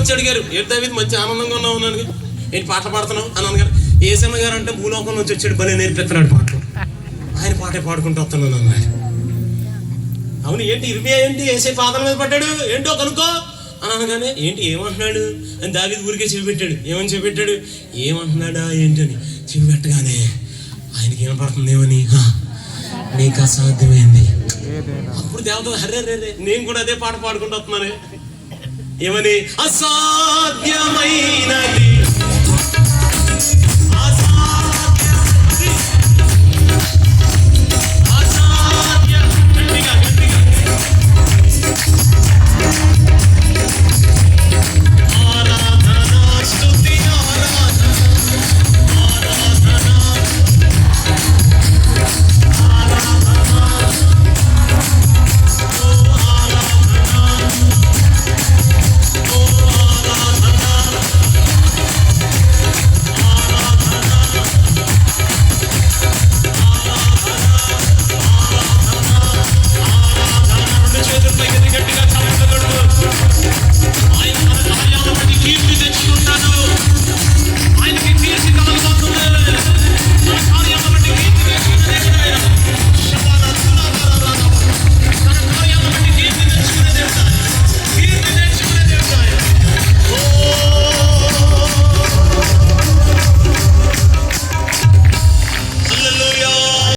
వచ్చి అడిగారు ఏంటి దావీద్ మంచి ఆనందంగా ఉన్నావు? అన్నాను ఏంటి పాటలు పాడుతున్నావు? అని అన్నగారు ఏసమ్మ గారు అంటే భూలోకం నుంచి వచ్చాడు భలే నేర్పిస్తున్నాడు పాటలు. ఆయన పాటే పాడుకుంటూ వస్తున్నాను అన్నాడు. అవును ఏంటి ఇరిమియా ఏంటి? ఏసే పాదాల మీద పడ్డాడు ఏంటో కనుక్కో? అని అనగానే ఏంటి ఏమంటున్నాడు? అని దావీదు ఊరికే చూపెట్టాడు ఏమని చెప్పెట్టాడు ఏమంటున్నాడా ఏంటని చెవి పెట్టగానే ఆయనకి ఏమపడుతుంది ఏమని నీకు అసాధ్యమైంది. అప్పుడు దేవత హరే రే నేను కూడా అదే పాట పాడుకుంటూ వస్తున్నానే. ఏమని? అసాధ్య.